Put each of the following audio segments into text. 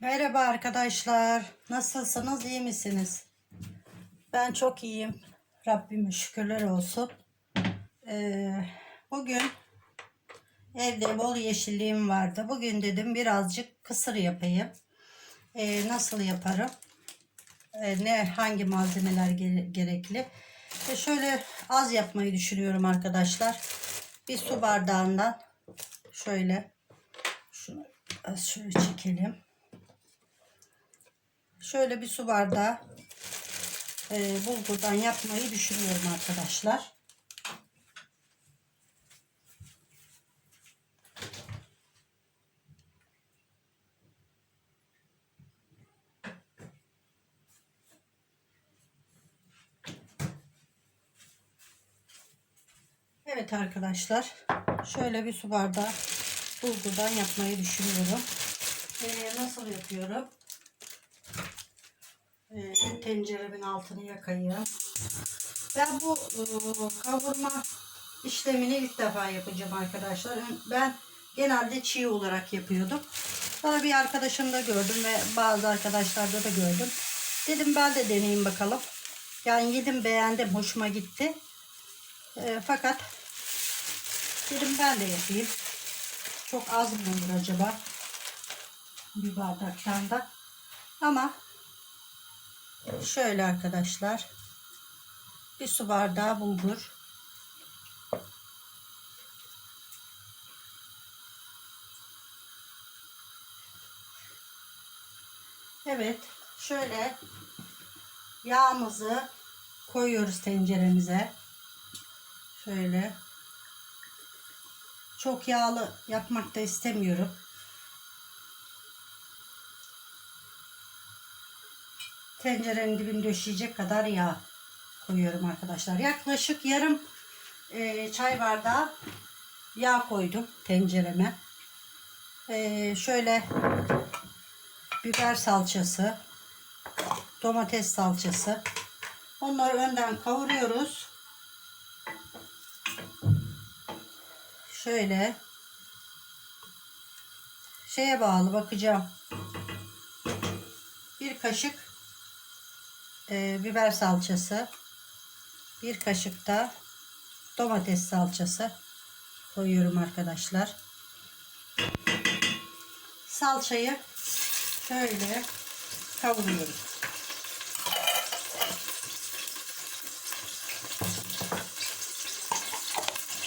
Merhaba arkadaşlar. Nasılsınız? iyi misiniz? Ben çok iyiyim. Rabbime şükürler olsun. Ee, bugün evde bol yeşilliğim vardı. Bugün dedim birazcık kısır yapayım. Ee, nasıl yaparım? Ee, ne hangi malzemeler gere- gerekli? Ve şöyle az yapmayı düşünüyorum arkadaşlar. Bir su bardağından şöyle şunu az şöyle çekelim. Şöyle bir su bardağı e, bulgurdan yapmayı düşünüyorum arkadaşlar. Evet arkadaşlar. Şöyle bir su bardağı bulgurdan yapmayı düşünüyorum. E, nasıl yapıyorum? Ee, tenceremin altını yakayım. Ben bu e, kavurma işlemini ilk defa yapacağım arkadaşlar. Ben genelde çiğ olarak yapıyordum. Sonra bir arkadaşımda gördüm ve bazı arkadaşlarda da gördüm. Dedim ben de deneyeyim bakalım. Yani yedim beğendim hoşuma gitti. E, fakat dedim ben de yapayım. Çok az mı olur acaba? Bir bardaktan da. Ama Şöyle arkadaşlar. Bir su bardağı bulgur. Evet. Şöyle yağımızı koyuyoruz tenceremize. Şöyle. Çok yağlı yapmak da istemiyorum. Tencerenin dibini döşeyecek kadar yağ koyuyorum arkadaşlar. Yaklaşık yarım e, çay bardağı yağ koydum tencereme. E, şöyle biber salçası, domates salçası. Onları önden kavuruyoruz. Şöyle şeye bağlı bakacağım. Bir kaşık e, biber salçası, bir kaşık da domates salçası koyuyorum arkadaşlar. Salçayı şöyle kavuruyoruz.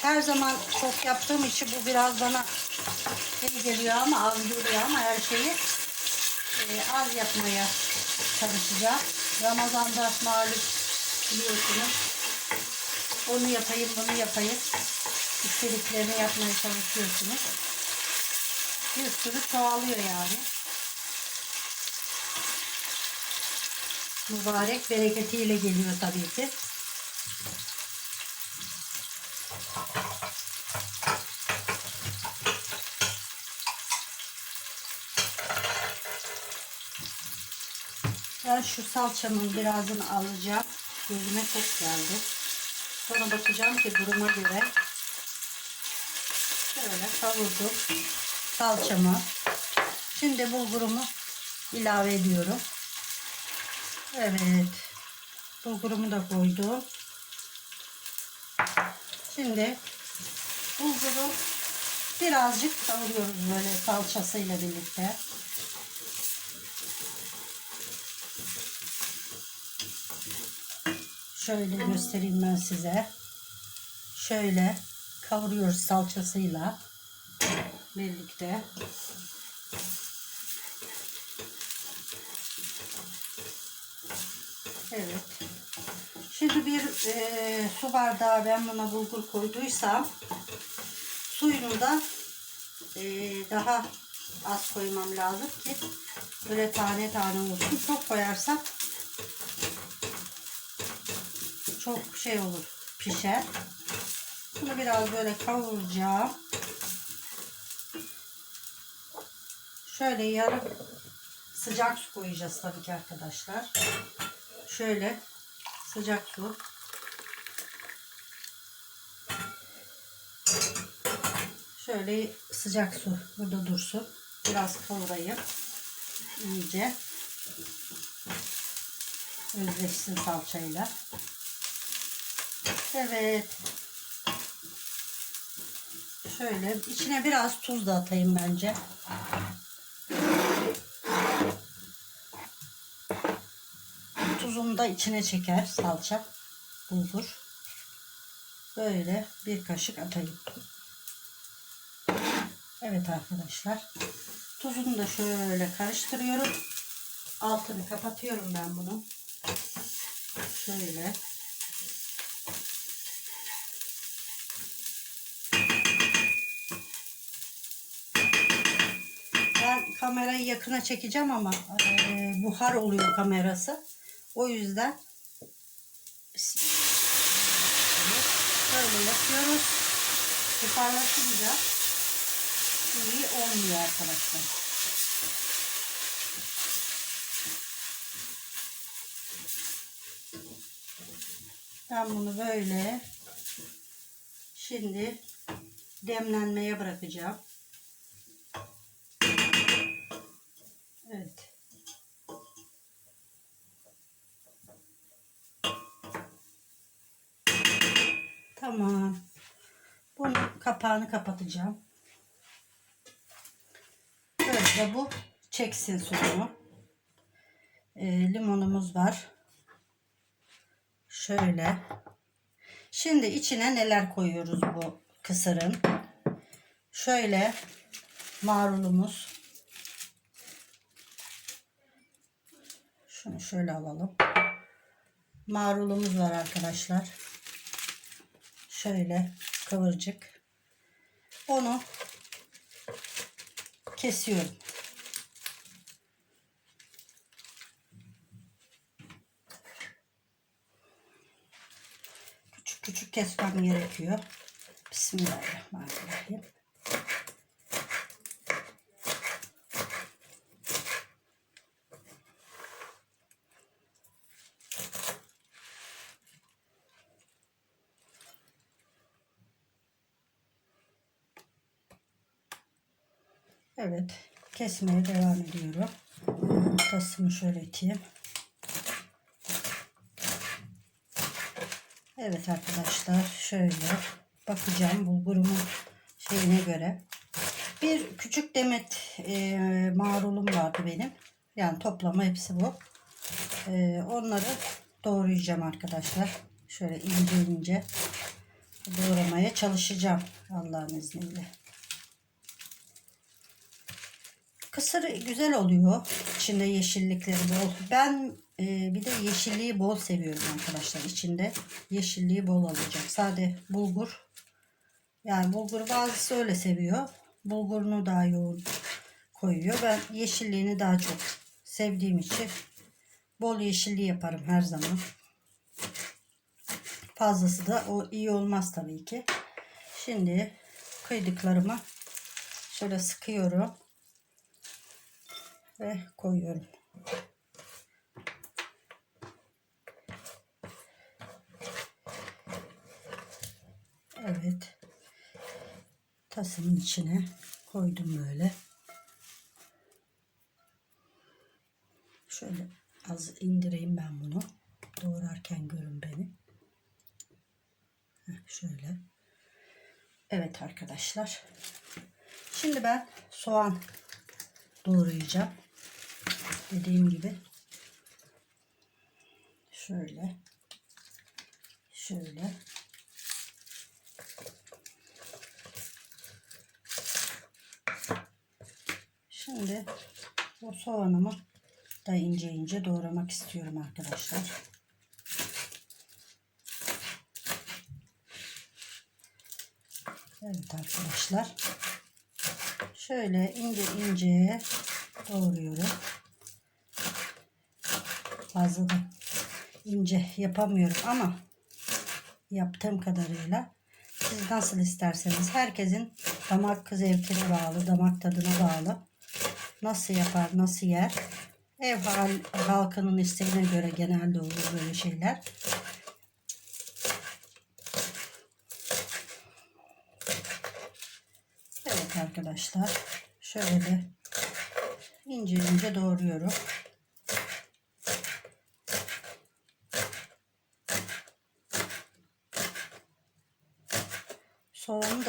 Her zaman çok yaptığım için bu biraz bana şey geliyor ama az geliyor ama her şeyi e, az yapmaya çalışacağım. Ramazan'da malum biliyorsunuz. Onu yapayım, bunu yapayım. İstediklerini yapmaya çalışıyorsunuz. Bir sürü çoğalıyor yani. Mübarek bereketiyle geliyor tabii ki. Ben şu salçamın birazını alacağım. Gözüme çok geldi. Sonra bakacağım ki duruma göre şöyle kavurdum salçamı. Şimdi bulgurumu ilave ediyorum. Evet. Bulgurumu da koydum. Şimdi bulguru birazcık kavuruyoruz böyle salçasıyla birlikte. Şöyle göstereyim ben size. Şöyle kavuruyoruz salçasıyla birlikte. Evet. Şimdi bir e, su bardağı ben buna bulgur koyduysam suyunu da e, daha az koymam lazım ki böyle tane tane olsun. Çok çok şey olur pişer. Bunu biraz böyle kavuracağım. Şöyle yarım sıcak su koyacağız tabii ki arkadaşlar. Şöyle sıcak su. Şöyle sıcak su burada dursun. Biraz kavurayım. iyice özleşsin salçayla. Evet. Şöyle içine biraz tuz da atayım bence. Tuzunu da içine çeker salça, bulgur. Böyle bir kaşık atayım. Evet arkadaşlar. Tuzunu da şöyle karıştırıyorum. Altını kapatıyorum ben bunu. Şöyle. Ben kamerayı yakına çekeceğim ama e, buhar oluyor kamerası. O yüzden böyle yapıyoruz. Buharlaşınca iyi olmuyor arkadaşlar. Ben bunu böyle şimdi demlenmeye bırakacağım. Kapağını kapatacağım. Böyle bu çeksin suyunu. Ee, limonumuz var. Şöyle. Şimdi içine neler koyuyoruz bu kısırın? Şöyle marulumuz. Şunu şöyle alalım. Marulumuz var arkadaşlar. Şöyle kıvırcık. Onu kesiyorum. Küçük küçük kesmem gerekiyor. Bismillahirrahmanirrahim. Evet. Kesmeye devam ediyorum. Tasımı şöyle iteyim. Evet arkadaşlar şöyle bakacağım bulgurumun şeyine göre. Bir küçük demet e, marulum vardı benim. Yani toplama hepsi bu. E, onları doğrayacağım arkadaşlar. Şöyle ince ince doğramaya çalışacağım Allah'ın izniyle. Kısır güzel oluyor. İçinde yeşillikleri bol. Ben e, bir de yeşilliği bol seviyorum arkadaşlar. İçinde yeşilliği bol olacak. Sade bulgur. Yani bulgur bazısı öyle seviyor. Bulgurunu daha yoğun koyuyor. Ben yeşilliğini daha çok sevdiğim için bol yeşilliği yaparım her zaman. Fazlası da o iyi olmaz tabii ki. Şimdi kıydıklarımı şöyle sıkıyorum ve koyuyorum. Evet. Tasımın içine koydum böyle. Şöyle az indireyim ben bunu. Doğrarken görün beni. Heh, şöyle. Evet arkadaşlar. Şimdi ben soğan doğrayacağım. Dediğim gibi. Şöyle. Şöyle. Şimdi bu soğanımı da ince ince doğramak istiyorum arkadaşlar. Evet arkadaşlar. Şöyle ince ince doğruyorum. Fazla da ince yapamıyorum ama yaptığım kadarıyla siz nasıl isterseniz herkesin damak zevkine bağlı, damak tadına bağlı. Nasıl yapar, nasıl yer. Ev hal, halkının isteğine göre genelde olur böyle şeyler. Evet arkadaşlar. Şöyle ince ince doğruyorum.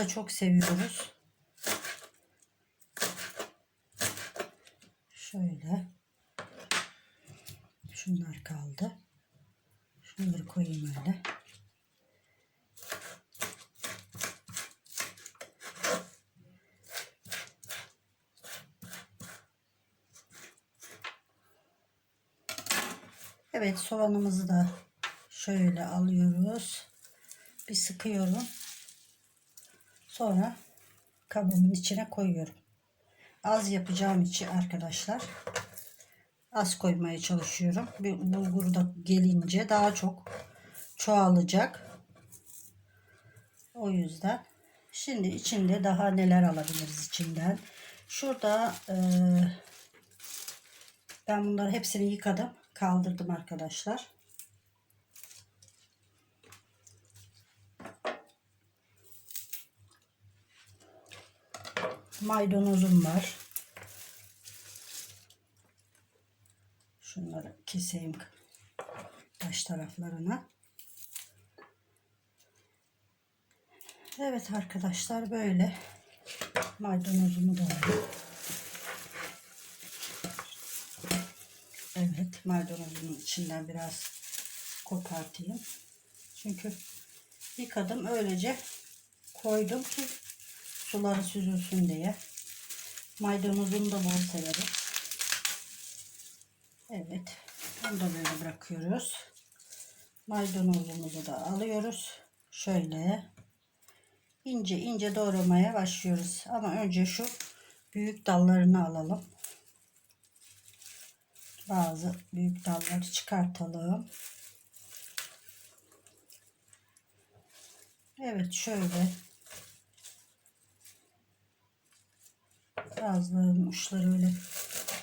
Da çok seviyoruz. Şöyle. Şunlar kaldı. Şunları koyayım öyle. Evet soğanımızı da şöyle alıyoruz. Bir sıkıyorum. Sonra kabımın içine koyuyorum. Az yapacağım için arkadaşlar az koymaya çalışıyorum. Bir bulgur da gelince daha çok çoğalacak. O yüzden şimdi içinde daha neler alabiliriz içinden. Şurada e, ben bunları hepsini yıkadım. Kaldırdım arkadaşlar. Maydanozum var. Şunları keseyim baş taraflarına. Evet arkadaşlar böyle maydanozumu da. Evet maydanozun içinden biraz kopartayım. Çünkü yıkadım öylece koydum ki suları süzülsün diye. Maydanozunu da bol severim. Evet. Bunu da böyle bırakıyoruz. Maydanozumuzu da alıyoruz. Şöyle ince ince doğramaya başlıyoruz. Ama önce şu büyük dallarını alalım. Bazı büyük dalları çıkartalım. Evet şöyle bazılarının uçları öyle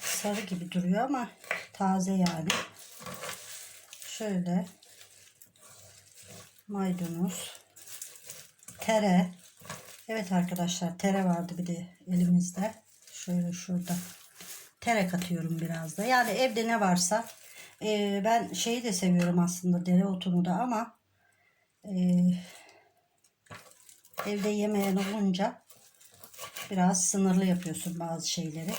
sarı gibi duruyor ama taze yani. Şöyle maydanoz, tere. Evet arkadaşlar tere vardı bir de elimizde. Şöyle şurada tere katıyorum biraz da. Yani evde ne varsa e, ben şeyi de seviyorum aslında dereotunu da ama e, evde yemeyen olunca biraz sınırlı yapıyorsun bazı şeyleri.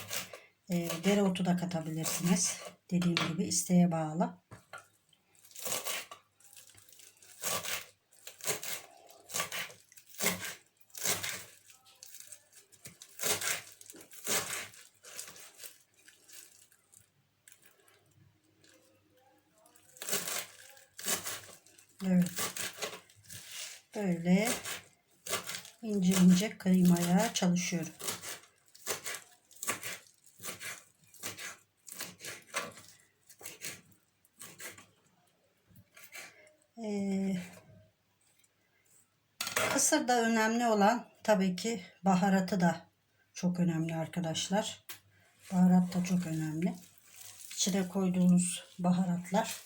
E, dereotu da katabilirsiniz. Dediğim gibi isteğe bağlı. Evet. Böyle ince ince kıymaya çalışıyorum. Ee, kısırda önemli olan tabii ki baharatı da çok önemli arkadaşlar. Baharat da çok önemli. İçine koyduğunuz baharatlar.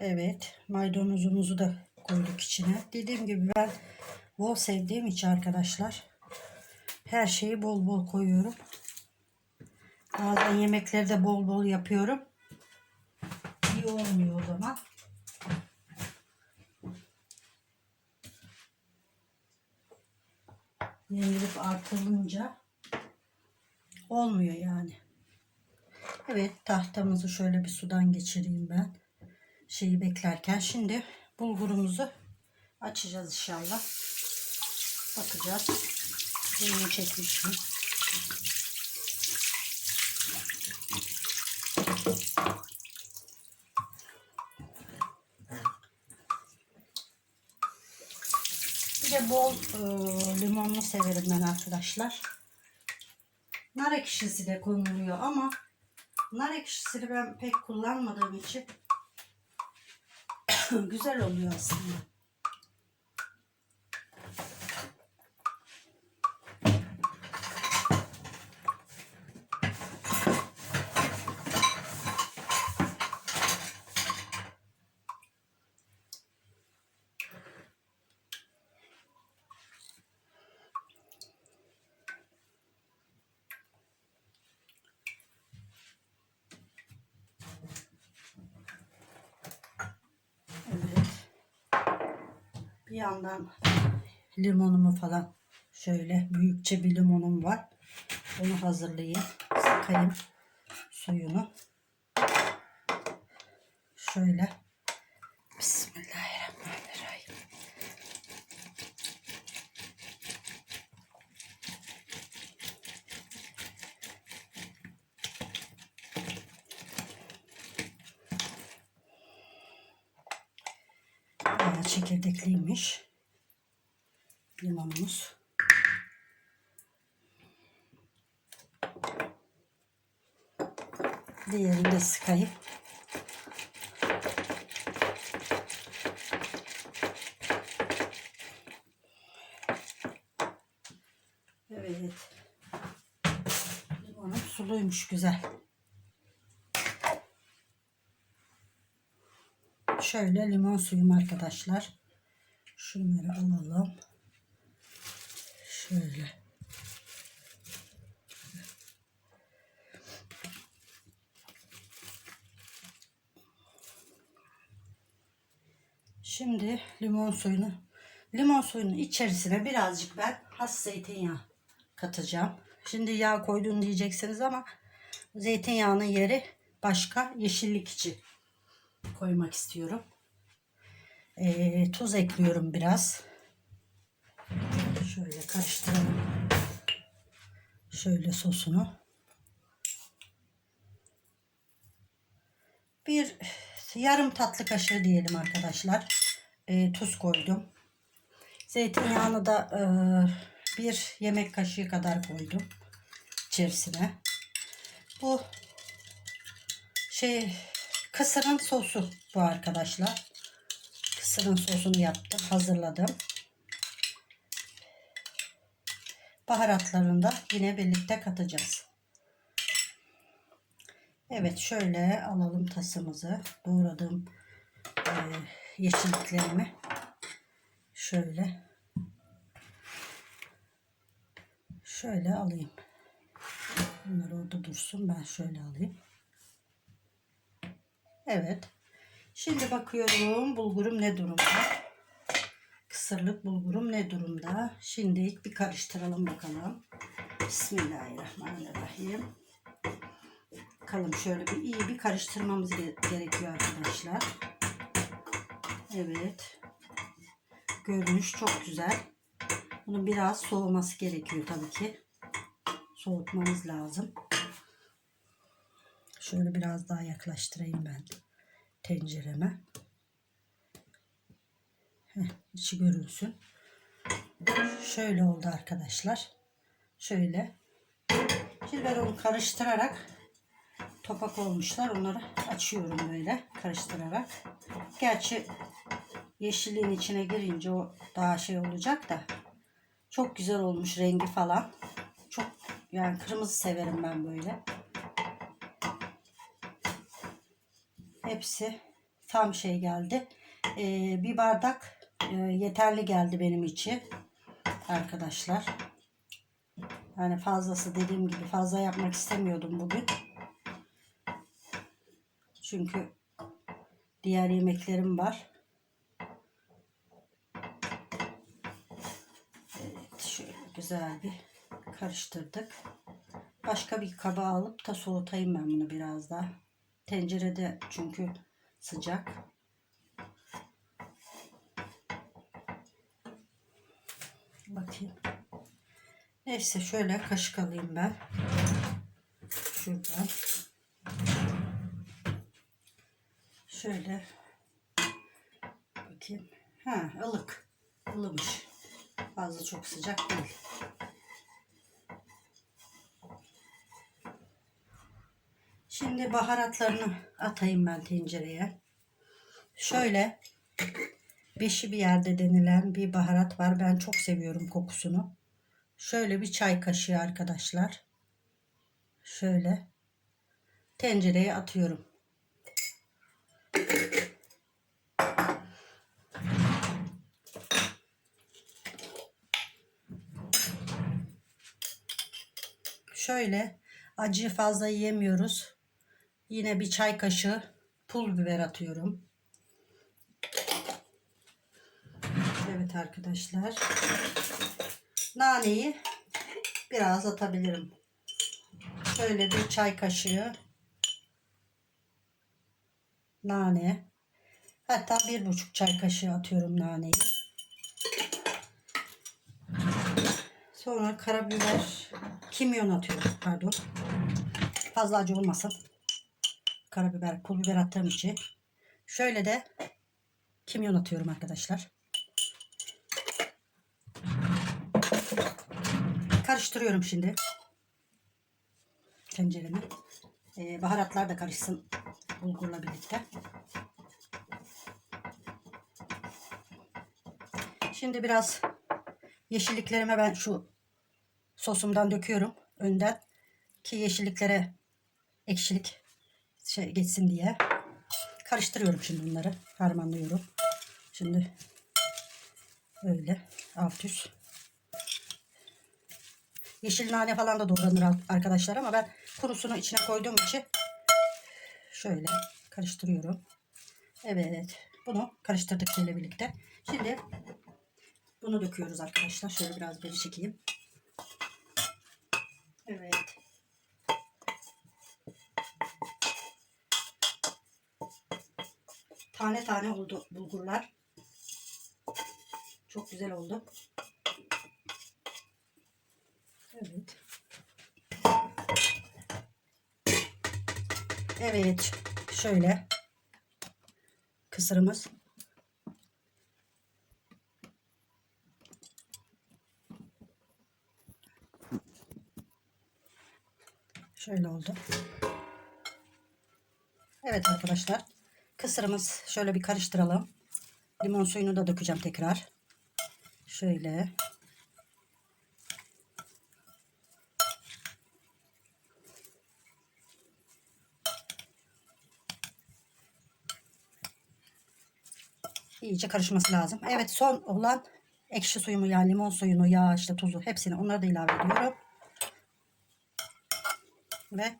Evet maydanozumuzu da koyduk içine. Dediğim gibi ben bol sevdiğim için arkadaşlar her şeyi bol bol koyuyorum. Bazen yemekleri de bol bol yapıyorum. İyi olmuyor o zaman. yenilip artırılınca olmuyor yani. Evet tahtamızı şöyle bir sudan geçireyim ben. Şeyi beklerken şimdi bulgurumuzu açacağız inşallah. Bakacağız. Suyunu çekmiş mi? Bir de bol e, limonlu severim ben arkadaşlar. Nar ekşisi de konuluyor ama nar ekşisini ben pek kullanmadığım için güzel oluyor aslında. Bir yandan limonumu falan şöyle büyükçe bir limonum var. Onu hazırlayayım. Sıkayım suyunu. Şöyle. Bismillahirrahmanirrahim. Bayağı çekirdekliymiş. Limonumuz. Diğerini de sıkayım. Evet. Limonum suluymuş güzel. Şöyle limon suyum arkadaşlar. Şunları alalım. Şöyle. Şimdi limon suyunu limon suyunun içerisine birazcık ben has zeytinyağı katacağım. Şimdi yağ koydun diyeceksiniz ama zeytinyağının yeri başka yeşillik için koymak istiyorum. Ee, tuz ekliyorum biraz. Şöyle karıştıralım. Şöyle sosunu. Bir yarım tatlı kaşığı diyelim arkadaşlar. Ee, tuz koydum. Zeytinyağını da e, bir yemek kaşığı kadar koydum içerisine. Bu şey kısırın sosu bu arkadaşlar. Kısırın sosunu yaptım, hazırladım. Baharatlarını da yine birlikte katacağız. Evet şöyle alalım tasımızı. Doğradığım e, yeşilliklerimi. Şöyle. Şöyle alayım. Bunlar orada dursun. Ben şöyle alayım. Evet. Şimdi bakıyorum bulgurum ne durumda. Kısırlık bulgurum ne durumda. Şimdi bir karıştıralım bakalım. Bismillahirrahmanirrahim. Bakalım şöyle bir iyi bir karıştırmamız ge- gerekiyor arkadaşlar. Evet. Görünüş çok güzel. Bunun biraz soğuması gerekiyor tabii ki. Soğutmamız lazım. Şöyle biraz daha yaklaştırayım ben tencereme. Heh, içi görünsün. Şöyle oldu arkadaşlar. Şöyle. Şimdi ben onu karıştırarak topak olmuşlar. Onları açıyorum böyle karıştırarak. Gerçi yeşilliğin içine girince o daha şey olacak da çok güzel olmuş rengi falan. Çok yani kırmızı severim ben böyle. Hepsi tam şey geldi. Ee, bir bardak e, yeterli geldi benim için. Arkadaşlar. Yani fazlası dediğim gibi fazla yapmak istemiyordum bugün. Çünkü diğer yemeklerim var. Evet şöyle güzel bir karıştırdık. Başka bir kaba alıp da soğutayım ben bunu biraz daha. Tencerede çünkü sıcak. Bakayım. Neyse şöyle kaşık alayım ben. Şuradan. Şöyle. Bakayım. Ha ılık. ılımış. Fazla çok sıcak değil. Şimdi baharatlarını atayım ben tencereye. Şöyle beşi bir yerde denilen bir baharat var. Ben çok seviyorum kokusunu. Şöyle bir çay kaşığı arkadaşlar. Şöyle tencereye atıyorum. Şöyle acıyı fazla yiyemiyoruz. Yine bir çay kaşığı pul biber atıyorum. Evet arkadaşlar. Naneyi biraz atabilirim. Şöyle bir çay kaşığı nane. Hatta bir buçuk çay kaşığı atıyorum naneyi. Sonra karabiber, kimyon atıyorum. Pardon. Fazla acı olmasın. Karabiber, pul biber attığım için. Şöyle de kimyon atıyorum arkadaşlar. Karıştırıyorum şimdi. Tenceremi. Ee, baharatlar da karışsın bulgurla birlikte. Şimdi biraz yeşilliklerime ben şu sosumdan döküyorum önden ki yeşilliklere ekşilik şey geçsin diye. Karıştırıyorum şimdi bunları. Harmanlıyorum. Şimdi öyle alt üst. Yeşil nane falan da doğranır arkadaşlar ama ben kurusunu içine koyduğum için şöyle karıştırıyorum. Evet. Bunu karıştırdık ile birlikte. Şimdi bunu döküyoruz arkadaşlar. Şöyle biraz beri çekeyim. Tane tane oldu bulgurlar. Çok güzel oldu. Evet. Evet. Şöyle. Kısırımız. Şöyle oldu. Evet arkadaşlar. Kısırımız şöyle bir karıştıralım. Limon suyunu da dökeceğim tekrar. Şöyle. İyice karışması lazım. Evet son olan ekşi suyumu ya limon suyunu ya işte tuzu hepsini onları da ilave ediyorum. Ve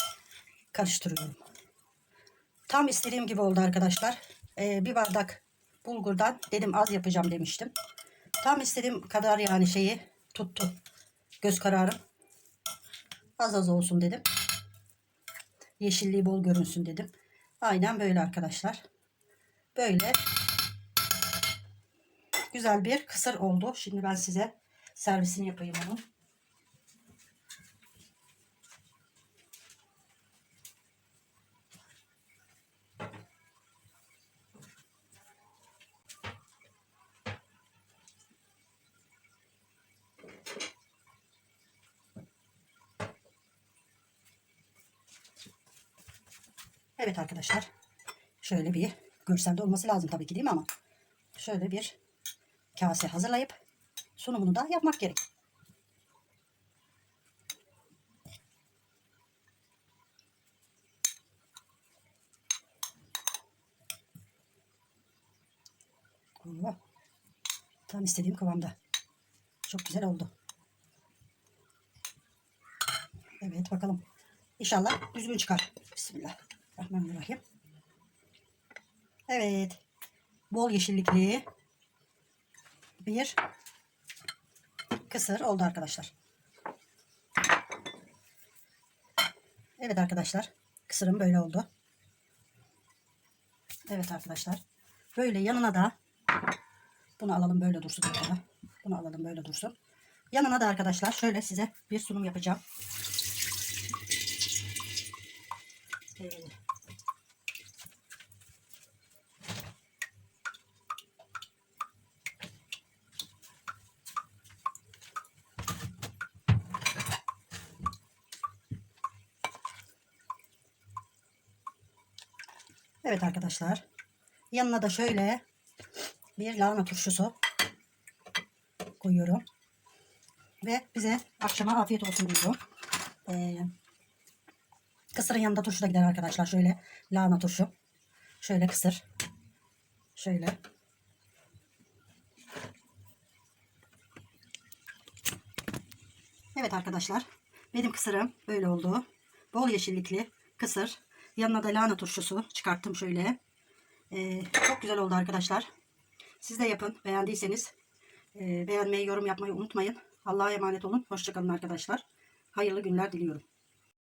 karıştırıyorum. Tam istediğim gibi oldu arkadaşlar. Ee, bir bardak bulgurdan dedim az yapacağım demiştim. Tam istediğim kadar yani şeyi tuttu. Göz kararım. Az az olsun dedim. Yeşilliği bol görünsün dedim. Aynen böyle arkadaşlar. Böyle güzel bir kısır oldu. Şimdi ben size servisini yapayım onun. Evet arkadaşlar. Şöyle bir görselde olması lazım tabii ki değil mi ama şöyle bir kase hazırlayıp sunumunu da yapmak gerek. Oo, Tam istediğim kıvamda. Çok güzel oldu. Evet bakalım. İnşallah düzgün çıkar. Bismillahirrahmanirrahim. Evet. Bol yeşillikli bir kısır oldu arkadaşlar. Evet arkadaşlar. Kısırım böyle oldu. Evet arkadaşlar. Böyle yanına da bunu alalım böyle dursun. Burada. Bunu alalım böyle dursun. Yanına da arkadaşlar şöyle size bir sunum yapacağım. Evet. Evet arkadaşlar. Yanına da şöyle bir lahana turşusu koyuyorum. Ve bize akşama afiyet olsun diyorum. Ee, kısırın yanında turşu da gider arkadaşlar. Şöyle lahana turşu. Şöyle kısır. Şöyle. Evet arkadaşlar. Benim kısırım böyle oldu. Bol yeşillikli kısır. Yanına da lahana turşusu çıkarttım şöyle. Ee, çok güzel oldu arkadaşlar. Siz de yapın. Beğendiyseniz Ee, beğenmeyi, yorum yapmayı unutmayın. Allah'a emanet olun. Hoşçakalın arkadaşlar. Hayırlı günler diliyorum.